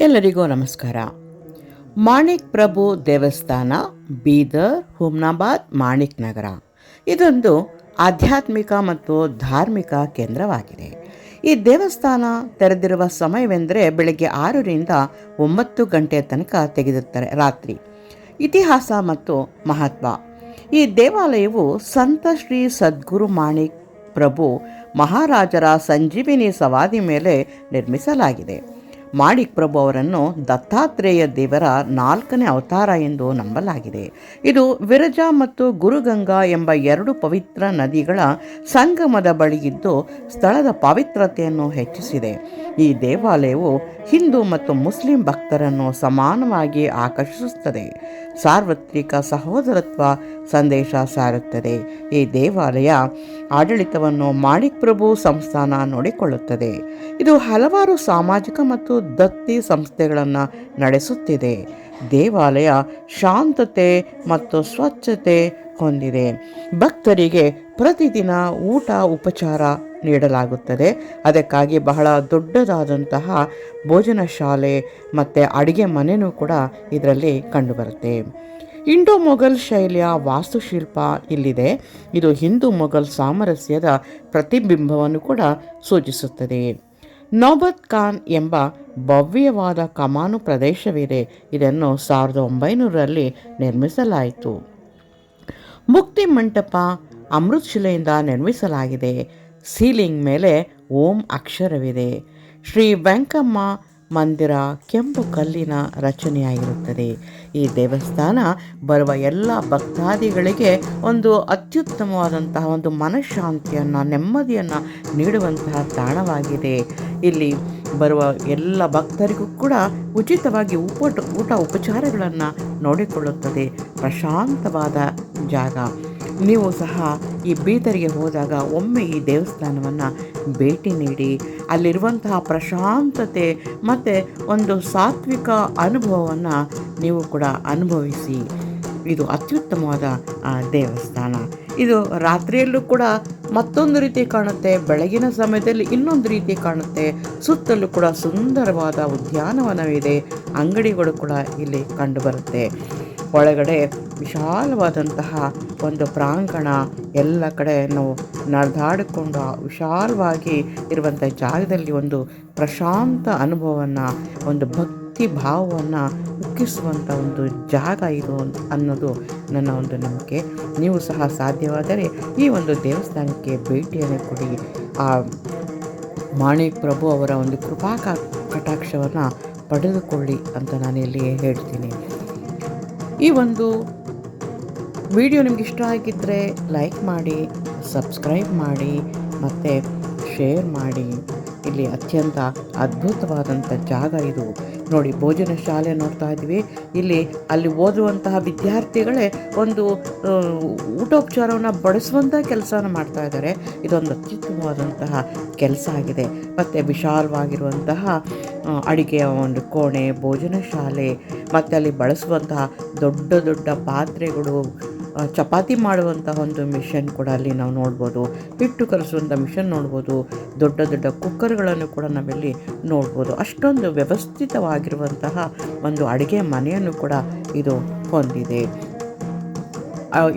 ಎಲ್ಲರಿಗೂ ನಮಸ್ಕಾರ. ಮಾಣಿಕ್ ಪ್ರಭು ದೇವಸ್ಥಾನ, ಬೀದರ್, ಹುಮ್ನಾಬಾದ್, ಮಾಣಿಕ್ ನಗರ. ಇದೊಂದು ಆಧ್ಯಾತ್ಮಿಕ ಮತ್ತು ಧಾರ್ಮಿಕ ಕೇಂದ್ರವಾಗಿದೆ. ಈ ದೇವಸ್ಥಾನ ತೆರೆದಿರುವ ಸಮಯವೆಂದರೆ ಬೆಳಗ್ಗೆ ಆರರಿಂದ ಒಂಬತ್ತು ಗಂಟೆ ತನಕ ತೆಗೆದಿರ್ತಾರೆ ರಾತ್ರಿ. ಇತಿಹಾಸ ಮತ್ತು ಮಹತ್ವ. ಈ ದೇವಾಲಯವು ಸಂತ ಶ್ರೀ ಸದ್ಗುರು ಮಾಣಿಕ್ ಪ್ರಭು ಮಹಾರಾಜರ ಸಂಜೀವಿನಿ ಸವಾದಿ ಮೇಲೆ ನಿರ್ಮಿಸಲಾಗಿದೆ. ಮಾಣಿಕ್ ಪ್ರಭು ಅವರನ್ನು ದತ್ತಾತ್ರೇಯ ದೇವರ ನಾಲ್ಕನೇ ಅವತಾರ ಎಂದು ನಂಬಲಾಗಿದೆ. ಇದು ವಿರಜಾ ಮತ್ತು ಗುರುಗಂಗಾ ಎಂಬ ಎರಡು ಪವಿತ್ರ ನದಿಗಳ ಸಂಗಮದ ಬಳಿಯಿದ್ದು ಸ್ಥಳದ ಪವಿತ್ರತೆಯನ್ನು ಹೆಚ್ಚಿಸಿದೆ. ಈ ದೇವಾಲಯವು ಹಿಂದೂ ಮತ್ತು ಮುಸ್ಲಿಂ ಭಕ್ತರನ್ನು ಸಮಾನವಾಗಿ ಆಕರ್ಷಿಸುತ್ತದೆ. ಸಾರ್ವತ್ರಿಕ ಸಹೋದರತ್ವ ಸಂದೇಶ ಸಾರುತ್ತದೆ. ಈ ದೇವಾಲಯ ಆಡಳಿತವನ್ನು ಮಾಣಿಕ್ ಪ್ರಭು ಸಂಸ್ಥಾನ ನೋಡಿಕೊಳ್ಳುತ್ತದೆ. ಇದು ಹಲವಾರು ಸಾಮಾಜಿಕ ಮತ್ತು ದತ್ತಿ ಸಂಸ್ಥೆಗಳನ್ನು ನಡೆಸುತ್ತಿದೆ. ದೇವಾಲಯ ಶಾಂತತೆ ಮತ್ತು ಸ್ವಚ್ಛತೆ ಹೊಂದಿದೆ. ಭಕ್ತರಿಗೆ ಪ್ರತಿದಿನ ಊಟ ಉಪಚಾರ ನೀಡಲಾಗುತ್ತದೆ. ಅದಕ್ಕಾಗಿ ಬಹಳ ದೊಡ್ಡದಾದಂತಹ ಭೋಜನ ಶಾಲೆ ಮತ್ತು ಅಡುಗೆ ಮನೆಯೂ ಕೂಡ ಇದರಲ್ಲಿ ಕಂಡುಬರುತ್ತೆ. ಇಂಡೋ ಮೊಘಲ್ ಶೈಲಿಯ ವಾಸ್ತುಶಿಲ್ಪ ಇಲ್ಲಿದೆ. ಇದು ಹಿಂದೂ ಮೊಘಲ್ ಸಾಮರಸ್ಯದ ಪ್ರತಿಬಿಂಬವನ್ನು ಕೂಡ ಸೂಚಿಸುತ್ತದೆ. ನೌಬತ್ ಖಾನ್ ಎಂಬ ಭವ್ಯವಾದ ಕಮಾನು ಪ್ರದೇಶವಿದೆ. ಇದನ್ನು ಸಾವಿರದ ಒಂಬೈನೂರರಲ್ಲಿ ನಿರ್ಮಿಸಲಾಯಿತು. ಮುಕ್ತಿ ಮಂಟಪ ಅಮೃತ್ ಶಿಲೆಯಿಂದ ನಿರ್ಮಿಸಲಾಗಿದೆ. ಸೀಲಿಂಗ್ ಮೇಲೆ ಓಂ ಅಕ್ಷರವಿದೆ. ಶ್ರೀ ವೆಂಕಮ್ಮ ಮಂದಿರ ಕೆಂಪು ಕಲ್ಲಿನ ರಚನೆಯಾಗಿರುತ್ತದೆ. ಈ ದೇವಸ್ಥಾನ ಬರುವ ಎಲ್ಲ ಭಕ್ತಾದಿಗಳಿಗೆ ಒಂದು ಅತ್ಯುತ್ತಮವಾದಂತಹ ಒಂದು ಮನಃಶಾಂತಿಯನ್ನು, ನೆಮ್ಮದಿಯನ್ನು ನೀಡುವಂತಹ ತಾಣವಾಗಿದೆ. ಇಲ್ಲಿ ಬರುವ ಎಲ್ಲ ಭಕ್ತರಿಗೂ ಕೂಡ ಉಚಿತವಾಗಿ ಉಪಟ, ಊಟ ಉಪಚಾರಗಳನ್ನು ನೋಡಿಕೊಳ್ಳುತ್ತದೆ. ಪ್ರಶಾಂತವಾದ ಜಾಗ. ನೀವು ಸಹ ಈ ಬೀದರಿಗೆ ಹೋದಾಗ ಒಮ್ಮೆ ಈ ದೇವಸ್ಥಾನವನ್ನು ಭೇಟಿ ನೀಡಿ. ಅಲ್ಲಿರುವಂತಹ ಪ್ರಶಾಂತತೆ ಮತ್ತು ಒಂದು ಸಾತ್ವಿಕ ಅನುಭವವನ್ನು ನೀವು ಕೂಡ ಅನುಭವಿಸಿ. ಇದು ಅತ್ಯುತ್ತಮವಾದ ದೇವಸ್ಥಾನ. ಇದು ರಾತ್ರಿಯಲ್ಲೂ ಕೂಡ ಮತ್ತೊಂದು ರೀತಿ ಕಾಣುತ್ತೆ, ಬೆಳಗಿನ ಸಮಯದಲ್ಲಿ ಇನ್ನೊಂದು ರೀತಿ ಕಾಣುತ್ತೆ, ಸುತ್ತಲೂ ಕೂಡ ಸುಂದರವಾದ ಉದ್ಯಾನವನವಿದೆ, ಅಂಗಡಿಗಳು ಕೂಡ ಇಲ್ಲಿ ಕಂಡುಬರುತ್ತೆ. ಒಳಗಡೆ ವಿಶಾಲವಾದಂತಹ ಒಂದು ಪ್ರಾಂಗಣ, ಎಲ್ಲ ಕಡೆ ನಾವು ನಡೆದಾಡಿಕೊಂಡು ವಿಶಾಲವಾಗಿ ಇರುವಂಥ ಜಾಗದಲ್ಲಿ ಒಂದು ಪ್ರಶಾಂತ ಅನುಭವವನ್ನು, ಒಂದು ಭಕ್ತಿ ಭಾವವನ್ನು ಉಕ್ಕಿಸುವಂಥ ಒಂದು ಜಾಗ ಇದು ಅನ್ನೋದು ನನ್ನ ಒಂದು ನಂಬಿಕೆ. ನೀವು ಸಹ ಸಾಧ್ಯವಾದರೆ ಈ ಒಂದು ದೇವಸ್ಥಾನಕ್ಕೆ ಭೇಟಿಯನ್ನು ಕೊಡಿ. ಆ ಮಾಣಿಕ್ ಪ್ರಭು ಅವರ ಒಂದು ಕೃಪಾ ಕಟಾಕ್ಷವನ್ನು ಪಡೆದುಕೊಳ್ಳಿ ಅಂತ ನಾನು ಇಲ್ಲಿ ಹೇಳ್ತೀನಿ. ಈ ಒಂದು ವಿಡಿಯೋ ನಿಮ್ಗೆ ಇಷ್ಟ ಆಗಿದ್ದರೆ ಲೈಕ್ ಮಾಡಿ, ಸಬ್ಸ್ಕ್ರೈಬ್ ಮಾಡಿ, ಮತ್ತು ಶೇರ್ ಮಾಡಿ. ಇಲ್ಲಿ ಅತ್ಯಂತ ಅದ್ಭುತವಾದಂಥ ಜಾಗ ಇದು. ನೋಡಿ, ಭೋಜನ ಶಾಲೆ ನೋಡ್ತಾ ಇದ್ವಿ ಇಲ್ಲಿ ಅಲ್ಲಿ ಓದುವಂತಹ ವಿದ್ಯಾರ್ಥಿಗಳೇ ಒಂದು ಊಟೋಪಚಾರವನ್ನು ಬಡಿಸುವಂಥ ಕೆಲಸನ ಮಾಡ್ತಾ ಇದ್ದಾರೆ. ಇದೊಂದು ಅತ್ಯುತ್ತಮವಾದಂತಹ ಕೆಲಸ ಆಗಿದೆ. ಮತ್ತು ವಿಶಾಲವಾಗಿರುವಂತಹ ಅಡಿಗೆಯ ಒಂದು ಕೋಣೆ, ಭೋಜನ ಶಾಲೆ, ಮತ್ತು ಅಲ್ಲಿ ಬಳಸುವಂತಹ ದೊಡ್ಡ ದೊಡ್ಡ ಪಾತ್ರೆಗಳು ಚಪಾತಿ ಮಾಡುವಂತಹ ಒಂದು ಮಿಷನ್ ಕೂಡ ಅಲ್ಲಿ ನಾವು ನೋಡ್ಬೋದು. ಹಿಟ್ಟು ಕಲಿಸುವಂಥ ಮಿಷನ್ ನೋಡ್ಬೋದು. ದೊಡ್ಡ ದೊಡ್ಡ ಕುಕ್ಕರ್ಗಳನ್ನು ಕೂಡ ನಾವಿಲ್ಲಿ ನೋಡ್ಬೋದು. ಅಷ್ಟೊಂದು ವ್ಯವಸ್ಥಿತವಾಗಿರುವಂತಹ ಒಂದು ಅಡುಗೆ ಮನೆಯನ್ನು ಕೂಡ ಇದು ಹೊಂದಿದೆ.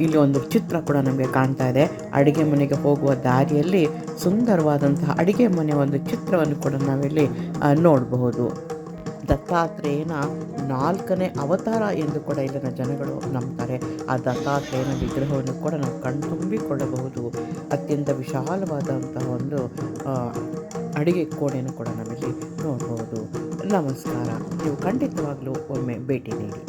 ಇಲ್ಲಿ ಒಂದು ಚಿತ್ರ ಕೂಡ ನಮಗೆ ಕಾಣ್ತಾ ಇದೆ. ಅಡುಗೆ ಮನೆಗೆ ಹೋಗುವ ದಾರಿಯಲ್ಲಿ ಸುಂದರವಾದಂತಹ ಅಡುಗೆ ಮನೆಯ ಒಂದು ಚಿತ್ರವನ್ನು ಕೂಡ ನಾವಿಲ್ಲಿ ನೋಡಬಹುದು. ದತ್ತಾತ್ರೇಯನ ನಾಲ್ಕನೇ ಅವತಾರ ಎಂದು ಕೂಡ ಇದನ್ನು ಜನಗಳು ನಂಬ್ತಾರೆ. ಆ ದತ್ತಾತ್ರೇಯನ ವಿಗ್ರಹವನ್ನು ಕೂಡ ನಾವು ಕಣ್ತುಂಬಿಕೊಳ್ಳಬಹುದು. ಅತ್ಯಂತ ವಿಶಾಲವಾದಂತಹ ಒಂದು ಅಡಿಗೆ ಕೋಣೆಯನ್ನು ಕೂಡ ನಾವಿಲ್ಲಿ ನೋಡಬಹುದು ನಮಸ್ಕಾರ. ನೀವು ಖಂಡಿತವಾಗಲೂ ಒಮ್ಮೆ ಭೇಟಿ ನೀಡಿ.